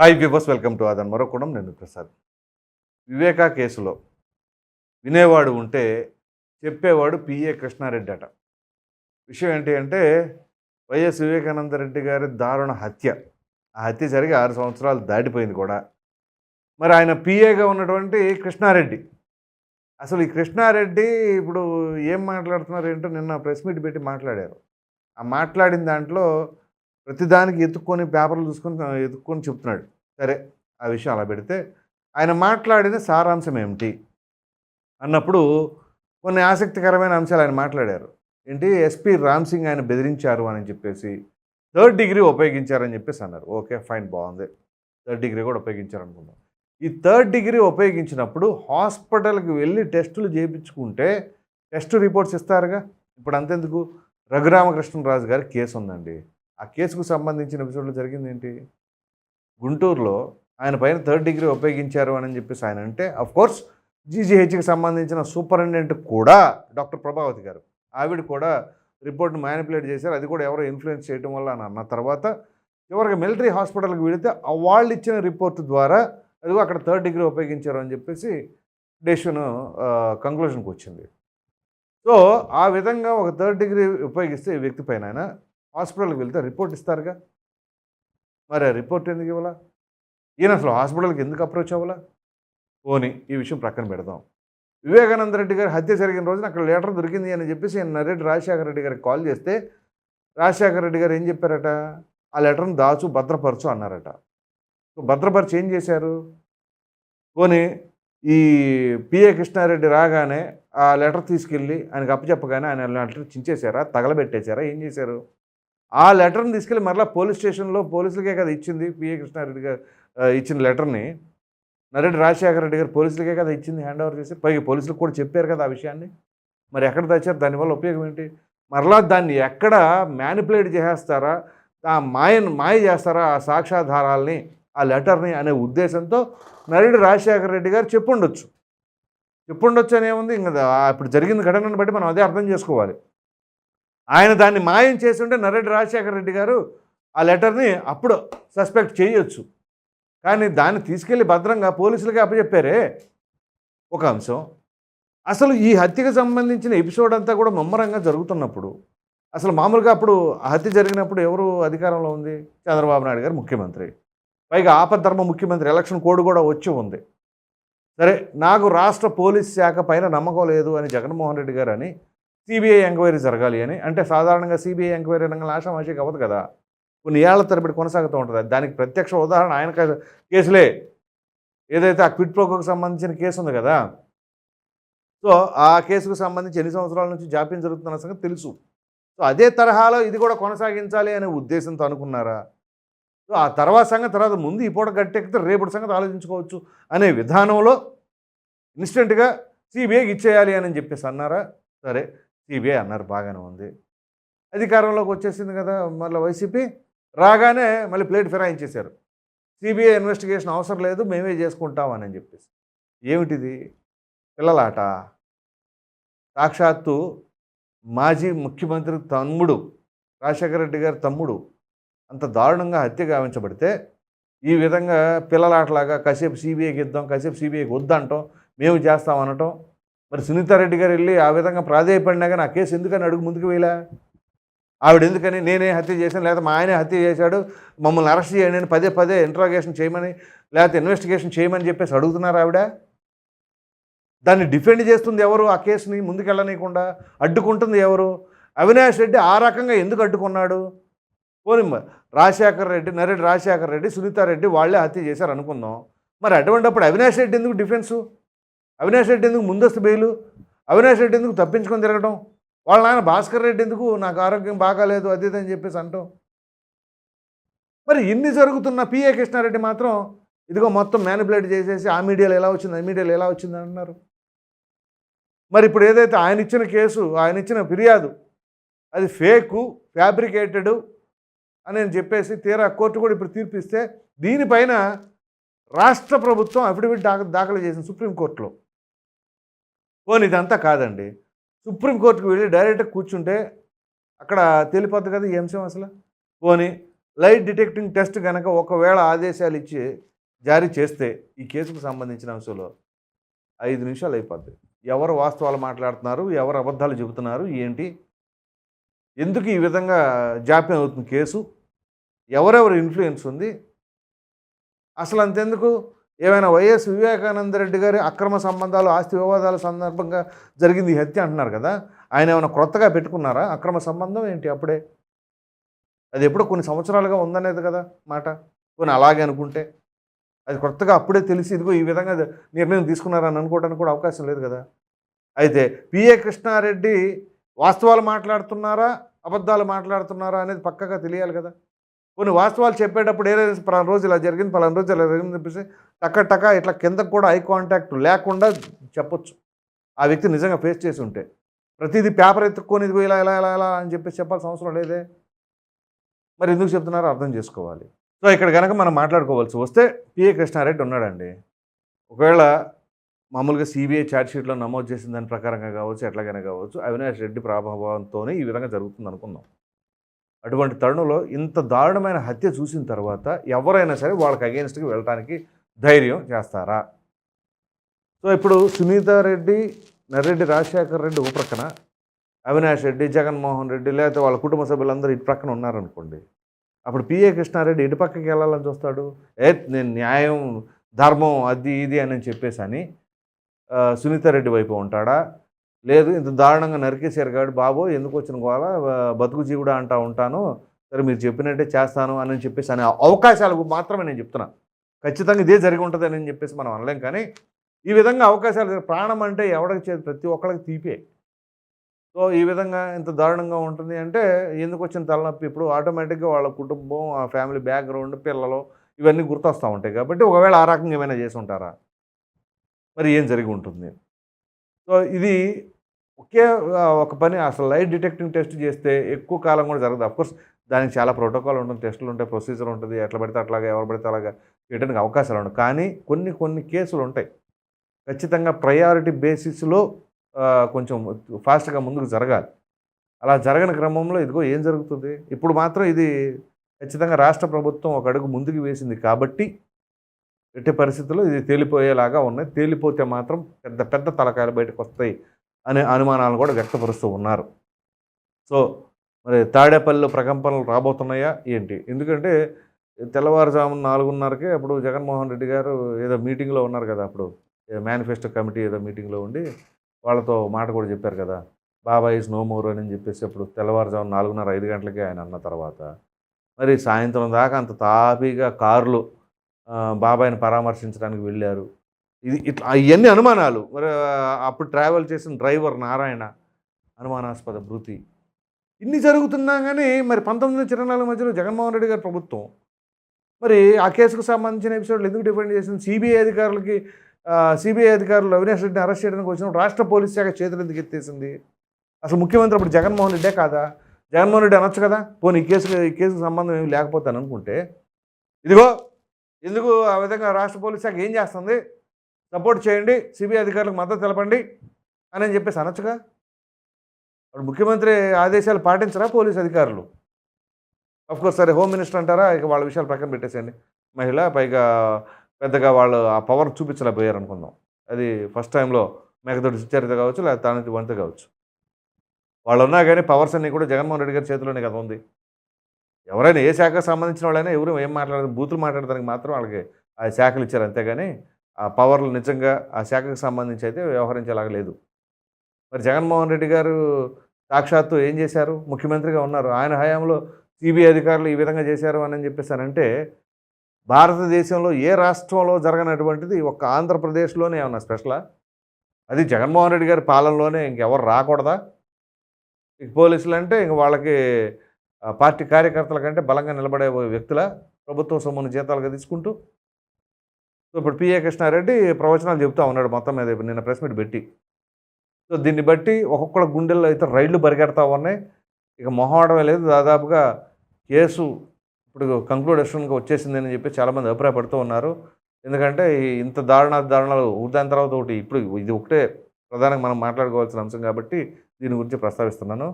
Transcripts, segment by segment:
Hi viewers welcome to అదన్ మరొకడం నేను ప్రసాద్. వివేకా కేసులో వినేవాడు ఉంటే చెప్పేవాడు పిఏ కృష్ణారెడ్డి అట. విషయం ఏంటి అంటే వైఎస్ వివేకానంద రెడ్డి గారి దారుణ హత్య. ఆ హత్య జరిగి ఆరు సంవత్సరాలు దాటిపోయింది కూడా. మరి ఆయన పిఏగా ఉన్నటువంటి కృష్ణారెడ్డి. అసలు ఈ కృష్ణారెడ్డి ఇప్పుడు ఏం మాట్లాడుతున్నారు ఏంటో నిన్న ప్రెస్ మీట్ పెట్టి మాట్లాడారు. ఆ మాట్లాడిన దాంట్లో ప్రతిదానికి ఎత్తుక్కొని పేపర్లు చూసుకొని ఎత్తుక్కొని చెప్తున్నాడు. సరే ఆ విషయం అలా పెడితే ఆయన మాట్లాడిన సారాంశం ఏమిటి? అన్నప్పుడు కొన్ని ఆసక్తికరమైన అంశాలు ఆయన మాట్లాడారు. ఏంటి? ఎస్పీ రామ్ సింగ్ ఆయన బెదిరించారు అని చెప్పేసి థర్డ్ డిగ్రీ ఉపయోగించారని చెప్పేసి అన్నారు. ఓకే ఫైన్ బాగుంది. థర్డ్ డిగ్రీ కూడా ఉపయోగించారనుకుందాం ఈ థర్డ్ డిగ్రీ ఉపయోగించినప్పుడు హాస్పిటల్కి వెళ్ళి టెస్టులు చేయించుకుంటే టెస్ట్ రిపోర్ట్స్ ఇస్తారుగా? ఇప్పుడు అంతెందుకు? రఘురామకృష్ణరాజు గారి కేసు ఉందండి ఆ కేసుకు సంబంధించిన ఎపిసోడ్లో జరిగింది ఏంటి గుంటూరులో ఆయన పైన థర్డ్ డిగ్రీ ఉపయోగించారు అని చెప్పేసి ఆయన అంటే కోర్స్ జీజీహెచ్కి సంబంధించిన సూపరింటెండెంట్ కూడా డాక్టర్ ప్రభావతి గారు. ఆవిడ కూడా రిపోర్ట్ని మ్యానిపులేట్ చేశారు. అది కూడా ఎవరో ఇన్ఫ్లుయెన్స్ చేయడం వల్ల అని అన్న తర్వాత చివరికి మిలిటరీ హాస్పిటల్కి వెళితే వాళ్ళు ఇచ్చిన రిపోర్ట్ ద్వారా అదిగో అక్కడ థర్డ్ డిగ్రీ ఉపయోగించారు అని చెప్పేసి డెసిషన్ కంక్లూషన్కి వచ్చింది. సో ఆ విధంగా ఒక థర్డ్ డిగ్రీ ఉపయోగిస్తే ఈ వ్యక్తి పైన ఆయన హాస్పిటల్కి వెళ్తే రిపోర్ట్ ఇస్తారుగా? మరి ఆ రిపోర్ట్ ఎందుకు ఇవ్వాలా? ఈయన అసలు హాస్పిటల్కి ఎందుకు అప్రోచ్ అవ్వాలా? పోని ఈ విషయం ప్రక్కన పెడదాం. వివేకానంద రెడ్డి గారి హత్య జరిగిన రోజున అక్కడ లెటర్ దొరికింది అని చెప్పేసి ఆయన నరెడ్డి రాజశేఖర రెడ్డి గారికి కాల్ చేస్తే రాజశేఖర రెడ్డి గారు ఏం చెప్పారట? ఆ లెటర్ని దాచు భద్రపరచు అన్నారట. భద్రపరిచి ఏం చేశారు? పోనీ ఈ పిఏ కృష్ణారెడ్డి రాగానే ఆ లెటర్ తీసుకెళ్ళి ఆయనకు అప్పచెప్పగానే ఆయన లెటర్ చించేశారా? తగలబెట్టేశారా? ఏం చేశారు? ఆ లెటర్ని తీసుకెళ్ళి మరలా పోలీస్ స్టేషన్లో పోలీసులకే కదా ఇచ్చింది పిఏ కృష్ణారెడ్డి గారు ఇచ్చిన లెటర్ని. నరెడ్డి రాజశేఖర రెడ్డి గారు పోలీసులకే కదా ఇచ్చింది హ్యాండ్ ఓవర్ చేసి. పైగా పోలీసులకు కూడా చెప్పారు కదా ఆ విషయాన్ని. మరి ఎక్కడ తెచ్చారు దానివల్ల ఉపయోగం ఏంటి? మరలా దాన్ని ఎక్కడ మ్యానిపులేట్ చేసేస్తారా? ఆ మాయను మాయ చేస్తారా ఆ సాక్ష్యాధారాల్ని ఆ లెటర్ని అనే ఉద్దేశంతో నరేడు రాజశేఖర రెడ్డి గారు చెప్పుండొచ్చు. చెప్పుండొచ్చు అనేముంది ఇంకా ఇప్పుడు జరిగిన ఘటనను బట్టి మనం అదే అర్థం చేసుకోవాలి. ఆయన దాన్ని మాయం చేస్తుంటే నరెడ్డి రాజశేఖర రెడ్డి గారు ఆ లెటర్ని అప్పుడు సస్పెక్ట్ చేయొచ్చు. కానీ దాన్ని తీసుకెళ్ళి భద్రంగా పోలీసులకి అప్పచెప్పారే ఒక అంశం. అసలు ఈ హత్యకు సంబంధించిన ఎపిసోడ్ అంతా కూడా ముమ్మరంగా జరుగుతున్నప్పుడు అసలు మామూలుగా అప్పుడు ఆ హత్య జరిగినప్పుడు ఎవరు అధికారంలో ఉంది? చంద్రబాబు నాయుడు గారు ముఖ్యమంత్రి. పైగా ఆపద్ధర్మ ముఖ్యమంత్రి ఎలక్షన్ కోడ్ కూడా వచ్చి ఉంది. సరే నాకు రాష్ట్ర పోలీస్ శాఖ పైన నమ్మకం లేదు అని జగన్మోహన్ రెడ్డి గారు అని సిబిఐ ఎంక్వైరీ జరగాలి అని. అంటే సాధారణంగా సిబిఐ ఎంక్వైరీ రంగంలో ఆశామాషికి అవ్వదు కదా. కొన్ని ఏళ్ళ తరబడి కొనసాగుతూ ఉంటుంది. దానికి ప్రత్యక్ష ఉదాహరణ ఆయన కేసులే. ఏదైతే ఆ క్విట్ ప్రోకోకు సంబంధించిన కేసు ఉంది కదా. సో ఆ కేసుకు సంబంధించి ఎన్ని సంవత్సరాల నుంచి జాప్యం జరుగుతున్న సంగతి తెలుసు. సో అదే తరహాలో ఇది కూడా కొనసాగించాలి అనే ఉద్దేశంతో అనుకున్నారా? సో ఆ తర్వాత సంగతి తర్వాత ముందు ఈ పూట గట్టెక్కితే రేపటి సంగతి ఆలోచించుకోవచ్చు అనే విధానంలో ఇన్స్టెంట్గా సిబిఐకి ఇచ్చేయాలి అని చెప్పేసి అన్నారా? సరే. సిబిఐ అన్నారు బాగానే ఉంది. అధికారంలోకి వచ్చేసింది కదా మళ్ళీ వైసీపీ రాగానే మళ్ళీ ప్లేట్ ఫిరాయించేశారు. సిబిఐ ఇన్వెస్టిగేషన్ అవసరం లేదు మేమే చేసుకుంటామని అని చెప్పేసి. ఏమిటిది? పిల్లలాట. సాక్షాత్తు మాజీ ముఖ్యమంత్రి తమ్ముడు రాజశేఖర రెడ్డి గారి తమ్ముడు అంత దారుణంగా హత్య గావించబడితే ఈ విధంగా పిల్లలాటలాగా కాసేపు సిబిఐకి ఇద్దాం కాసేపు సిబిఐకి వద్దంటాం మేము చేస్తాం అనటం మరి సునీతారెడ్డి గారు వెళ్ళి ఆ విధంగా ప్రాధాయపడినాక కానీ ఆ కేసు ఎందుకని అడుగు ముందుకు వేయలే? ఆవిడ ఎందుకని నేనే హత్య చేశాను లేకపోతే మా ఆయనే హత్య చేశాడు మమ్మల్ని అరెస్ట్ చేయండి అని పదే పదే ఇంట్రాగేషన్ చేయమని లేకపోతే ఇన్వెస్టిగేషన్ చేయమని చెప్పేసి అడుగుతున్నారు ఆవిడ. దాన్ని డిఫెండ్ చేస్తుంది ఎవరు? ఆ కేసుని ముందుకెళ్ళనీయకుండా అడ్డుకుంటుంది ఎవరు? అవినాష్ రెడ్డి ఆ రకంగా ఎందుకు అడ్డుకున్నాడు? పోనీ రాజశేఖర్ రెడ్డి నరేడు రాజశేఖర్ రెడ్డి సునీతారెడ్డి వాళ్ళే హత్య చేశారు అనుకుందాం మరి అటువంటిప్పుడు అవినాష్ రెడ్డి ఎందుకు డిఫెన్సు అవినాష్ రెడ్డి ఎందుకు ముందస్తు బెయిలు? అవినాష్ రెడ్డి ఎందుకు తప్పించుకొని తిరగడం వాళ్ళ నాయన భాస్కర్ రెడ్డి ఎందుకు నాకు ఆరోగ్యం బాగాలేదు అది అని చెప్పేసి అంటాం. మరి ఇన్ని జరుగుతున్న పిఏ కృష్ణారెడ్డి మాత్రం ఇదిగో మొత్తం మ్యానిపులేట్ చేసేసి ఆ మీడియాలో ఎలా వచ్చింది ఆ మీడియాలో ఎలా వచ్చింది అంటున్నారు. మరి ఇప్పుడు ఏదైతే ఆయన ఇచ్చిన కేసు ఆయన ఇచ్చిన ఫిర్యాదు అది ఫేకు ఫ్యాబ్రికేటెడ్ అని నేను చెప్పేసి తీరా కోర్టు కూడా ఇప్పుడు తీర్పిస్తే దీనిపైన రాష్ట్ర ప్రభుత్వం అఫిడవిట్ దాఖ దాఖలు చేసింది సుప్రీంకోర్టులో పోనీ ఇదంతా కాదండి. సుప్రీంకోర్టుకు వెళ్ళి డైరెక్ట్గా కూర్చుంటే అక్కడ తెలిపద్దు కదా ఈ అంశం అసలు? పోనీ లైట్ డిటెక్టింగ్ టెస్ట్ కనుక ఒకవేళ ఆదేశాలు ఇచ్చి జారీ చేస్తే ఈ కేసుకు సంబంధించిన అంశంలో ఐదు నిమిషాలు అయిపోద్ది. ఎవరు వాస్తవాలు మాట్లాడుతున్నారు? ఎవరు అబద్ధాలు చెబుతున్నారు? ఏంటి? ఎందుకు ఈ విధంగా జాప్యం అవుతుంది కేసు? ఎవరెవరు ఇన్ఫ్లుయెన్స్ ఉంది? అసలు అంతెందుకు? ఏమైనా వైఎస్ వివేకానంద రెడ్డి గారి అక్రమ సంబంధాలు ఆస్తి వివాదాల సందర్భంగా జరిగింది ఈ హత్య అంటున్నారు కదా ఆయన ఏమైనా కొత్తగా పెట్టుకున్నారా అక్రమ సంబంధం ఏంటి అప్పుడే? అది ఎప్పుడో కొన్ని సంవత్సరాలుగా ఉందనేది కదా మాట. కొన్ని అలాగే అనుకుంటే అది కొత్తగా అప్పుడే తెలిసి ఇదిగో ఈ విధంగా నిర్ణయం తీసుకున్నారని అనుకోవడానికి కూడా అవకాశం లేదు కదా. అయితే పిఏ కృష్ణారెడ్డి వాస్తవాలు మాట్లాడుతున్నారా అబద్ధాలు మాట్లాడుతున్నారా అనేది పక్కగా తెలియాలి కదా. కొన్ని వాస్తవాలు చెప్పేటప్పుడు ఏదైనా పలానా రోజు ఇలా జరిగింది పలానా రోజు ఇలా జరిగింది చెప్పేసి టక్క టక్క ఇట్లా కిందకు కూడా ఐ కాంటాక్ట్ లేకుండా చెప్పొచ్చు. ఆ వ్యక్తి నిజంగా ఫేస్ చేసి ఉంటే. ప్రతిదీ పేపర్ ఎత్తుక్కొని ఇలా ఇలా ఇలా ఇలా అని చెప్పేసి చెప్పాల్సిన అవసరం లేదే? మరి ఎందుకు చెప్తున్నారో అర్థం చేసుకోవాలి. సో ఇక్కడ కనుక మనం మాట్లాడుకోవాల్సి వస్తే పిఏ కృష్ణారెడ్డి ఉన్నాడండి. ఒకవేళ మామూలుగా సిబిఐ ఛార్జ్షీట్లో నమోదు చేసిన దాని ప్రకారంగా కావచ్చు ఎట్లాగైనా కావచ్చు అవినాష్ రెడ్డి ప్రభావంతోనే ఈ విధంగా జరుగుతుంది అనుకుందాం అటువంటి తరుణంలో ఇంత దారుణమైన హత్య చూసిన తర్వాత ఎవరైనా సరే వాళ్ళకి అగేన్స్ట్కి వెళ్ళటానికి ధైర్యం చేస్తారా? సో ఇప్పుడు సునీతారెడ్డి నర్రెడ్డి రాజశేఖర్ రెడ్డి ఓ ప్రక్కన అవినాష్ రెడ్డి జగన్మోహన్ రెడ్డి లేకపోతే వాళ్ళ కుటుంబ సభ్యులందరూ ఇటు ప్రక్కన ఉన్నారనుకోండి అప్పుడు పిఏ కృష్ణారెడ్డి ఇటు పక్కకి వెళ్ళాలని చూస్తాడు? ఏ నేను న్యాయం ధర్మం అది ఇది అని చెప్పేసి అని సునీతారెడ్డి వైపు ఉంటాడా? లేదు ఇంత దారుణంగా నరికేశారు కాబట్టి బాబు ఎందుకు వచ్చిన గోళ బతుకు జీవుడా అంటా ఉంటాను. సరే మీరు చెప్పినట్టే చేస్తాను అని చెప్పేసి అనే అవకాశాలు మాత్రమే నేను చెప్తున్నా. ఖచ్చితంగా ఇదే జరిగి ఉంటుంది అని చెప్పేసి మనం అనలేం. కానీ ఈ విధంగా అవకాశాలు ప్రాణం అంటే ఎవరికి చేతి ప్రతి ఒక్కరికి తీపే. సో ఈ విధంగా ఇంత దారుణంగా ఉంటుంది అంటే ఎందుకు వచ్చిన తలనొప్పి? ఇప్పుడు ఆటోమేటిక్గా వాళ్ళ కుటుంబం ఆ ఫ్యామిలీ బ్యాక్గ్రౌండ్ పిల్లలు ఇవన్నీ గుర్తొస్తూ ఉంటాయి కాబట్టి ఒకవేళ ఆ రకంగా ఏమైనా చేసి ఉంటారా? మరి ఏం జరిగి ఉంటుంది? సో ఇది ఒకే ఒక పని అసలు లైట్ డిటెక్టింగ్ టెస్ట్ చేస్తే ఎక్కువ కాలం కూడా జరగదు. అఫ్కోర్స్ దానికి చాలా ప్రోటోకాల్ ఉంటుంది టెస్టులు ఉంటాయి ప్రొసీజర్ ఉంటుంది ఎట్లా పడితే అట్లాగా ఎవరు పడితే అలాగా చేయడానికి అవకాశాలు ఉండవు. కానీ కొన్ని కొన్ని కేసులు ఉంటాయి. ఖచ్చితంగా ప్రయారిటీ బేసిస్లో కొంచెం ఫాస్ట్గా ముందుకు జరగాలి. అలా జరగని క్రమంలో ఇదిగో ఏం జరుగుతుంది? ఇప్పుడు మాత్రం ఇది ఖచ్చితంగా రాష్ట్ర ప్రభుత్వం ఒక అడుగు ముందుకు వేసింది కాబట్టి ఎట్టి పరిస్థితుల్లో ఇది తేలిపోయేలాగా ఉన్నాయి. తేలిపోతే మాత్రం పెద్ద పెద్ద తలకాయలు బయటకు వస్తాయి. అనే అనుమానాలు కూడా వ్యక్తపరుస్తూ ఉన్నారు. సో మరి తాడేపల్లిలో ప్రకంపనలు రాబోతున్నాయా? ఏంటి? ఎందుకంటే తెల్లవారుజామున నాలుగున్నరకే అప్పుడు జగన్మోహన్ రెడ్డి గారు ఏదో మీటింగ్లో ఉన్నారు కదా అప్పుడు. మేనిఫెస్టో కమిటీ ఏదో మీటింగ్లో ఉండి వాళ్ళతో మాట కూడా చెప్పారు కదా. బాబాయ్ ఇస్ నో మోర్ అని చెప్పేసి అప్పుడు తెల్లవారుజామున నాలుగున్నర ఐదు గంటలకి ఆయన అన్న తర్వాత. మరి సాయంత్రం దాకా అంత తాపీగా కార్లు బాబాయ్ని పరామర్శించడానికి వెళ్ళారు. ఇది ఇట్లా ఇవన్నీ అనుమానాలు. మరి అప్పుడు ట్రావెల్ చేసిన డ్రైవర్ నారాయణ అనుమానాస్పద భృతి. ఇన్ని జరుగుతున్నా కానీ మరి పంతొమ్మిది వందల ఇరవై మధ్యలో జగన్మోహన్ రెడ్డి గారి ప్రభుత్వం. మరి ఆ కేసుకు సంబంధించిన ఎపిసోడ్లు ఎందుకు డిఫెండ్ చేసింది? సిబిఐ అధికారులకి సిబిఐ అధికారులు అవినాష్ రెడ్డిని అరెస్ట్ చేయడానికి వచ్చిన రాష్ట్ర పోలీస్ శాఖ చేతులు ఎందుకు ఎత్తేసింది? అసలు ముఖ్యమంత్రి అప్పుడు జగన్మోహన్ రెడ్డే కాదా? జగన్మోహన్ రెడ్డి అనొచ్చు కదా? పోనీ ఈ కేసు ఈ కేసుకు సంబంధం ఏమి లేకపోతాను అనుకుంటే ఇదిగో ఎందుకు ఆ విధంగా రాష్ట్ర పోలీస్ శాఖ ఏం చేస్తుంది? సపోర్ట్ చేయండి సిబిఐ అధికారులకు మద్దతు తెలపండి అని అని చెప్పేసి అనొచ్చుగా? అప్పుడు ముఖ్యమంత్రి ఆదేశాలు పాటించరా పోలీస్ అధికారులు? కోర్స్ సరే హోమ్ మినిస్టర్ అంటారా? ఇక వాళ్ళ విషయాలు పక్కన పెట్టేసేయండి. మహిళ పైగా పెద్దగా వాళ్ళు ఆ పవర్ చూపించలేకపోయారు అనుకుందాం అది ఫస్ట్ టైంలో మేకతోటి సుచరిత కావచ్చు లేదా తానతి వంత కావచ్చు. వాళ్ళు ఉన్నా కానీ పవర్స్ అన్నీ కూడా జగన్మోహన్ రెడ్డి గారి చేతిలోనే కదా ఉంది. ఎవరైనా ఏ శాఖకు సంబంధించిన వాళ్ళైనా ఎవరు ఏం మాట్లాడదు బూతులు మాట్లాడడానికి మాత్రం వాళ్ళకి ఆ శాఖలు ఇచ్చారు అంతేగాని ఆ పవర్లు నిజంగా ఆ శాఖకు సంబంధించి అయితే వ్యవహరించేలాగా లేదు. మరి జగన్మోహన్ రెడ్డి గారు సాక్షాత్తు ఏం చేశారు? ముఖ్యమంత్రిగా ఉన్నారు. ఆయన హయాంలో సిబిఐ అధికారులు ఈ విధంగా చేశారు అని చెప్పేసానంటే భారతదేశంలో ఏ రాష్ట్రంలో జరగనటువంటిది ఒక్క ఆంధ్రప్రదేశ్లోనే ఏమన్నా స్పెషలా? అది జగన్మోహన్ రెడ్డి గారి పాలనలోనే ఇంకెవరు రాకూడదా? ఇక పోలీసులు అంటే ఇంక వాళ్ళకి పార్టీ కార్యకర్తల కంటే బలంగా నిలబడే వ్యక్తుల? ప్రభుత్వం సొమ్మును జీతాలుగా తీసుకుంటూ సో ఇప్పుడు పిఏ కృష్ణారెడ్డి ప్రవచనాలు చెప్తూ ఉన్నాడు మొత్తం మీద. నిన్న ప్రెస్ మీట్ పెట్టి. సో దీన్ని బట్టి ఒక్కొక్కళ్ళ గుండెల్లో అయితే రైళ్ళు పరిగెడతా ఉన్నాయి. ఇక మొహమాటమే లేదు. దాదాపుగా కేసు ఇప్పుడు కంక్లూడేషన్గా వచ్చేసిందని చెప్పి చాలామంది అభిప్రాయపడుతూ ఉన్నారు. ఎందుకంటే ఇంత దారుణ దారుణాలు దాని తర్వాత ఒకటి ఇప్పుడు ఇది ఒకటే ప్రధానంగా మనం మాట్లాడుకోవాల్సిన అంశం కాబట్టి దీని గురించి ప్రస్తావిస్తున్నాను.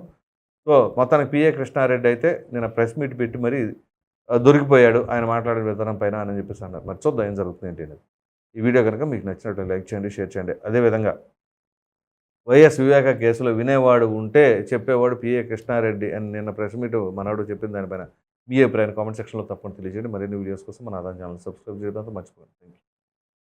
సో మొత్తానికి పిఏ కృష్ణారెడ్డి అయితే నేను ప్రెస్ మీట్ పెట్టి మరి దొరికిపోయాడు. ఆయన మాట్లాడిన విధానం పైన అని చెప్పేసి అన్నారు. మరి చూద్దాం ఏం జరుగుతుంది ఏంటి అనేది. ఈ వీడియో కనుక మీకు నచ్చినట్టు లైక్ చేయండి షేర్ చేయండి. అదేవిధంగా వైఎస్ వివేక కేసులో వినేవాడు ఉంటే చెప్పేవాడు పిఏ కృష్ణారెడ్డి అని నిన్న ప్రెస్ మీట్ మనవాడు చెప్పిన దానిపైన మీ అభిప్రాయాన్ని కామెంట్ సెక్షన్లో తప్పని తెలియజేయండి. మరిన్ని వీడియోస్ కోసం మన ఆదాయం ఛానల్ సబ్స్క్రైబ్ చేయడంతో మర్చిపోండి థ్యాంక్ యూ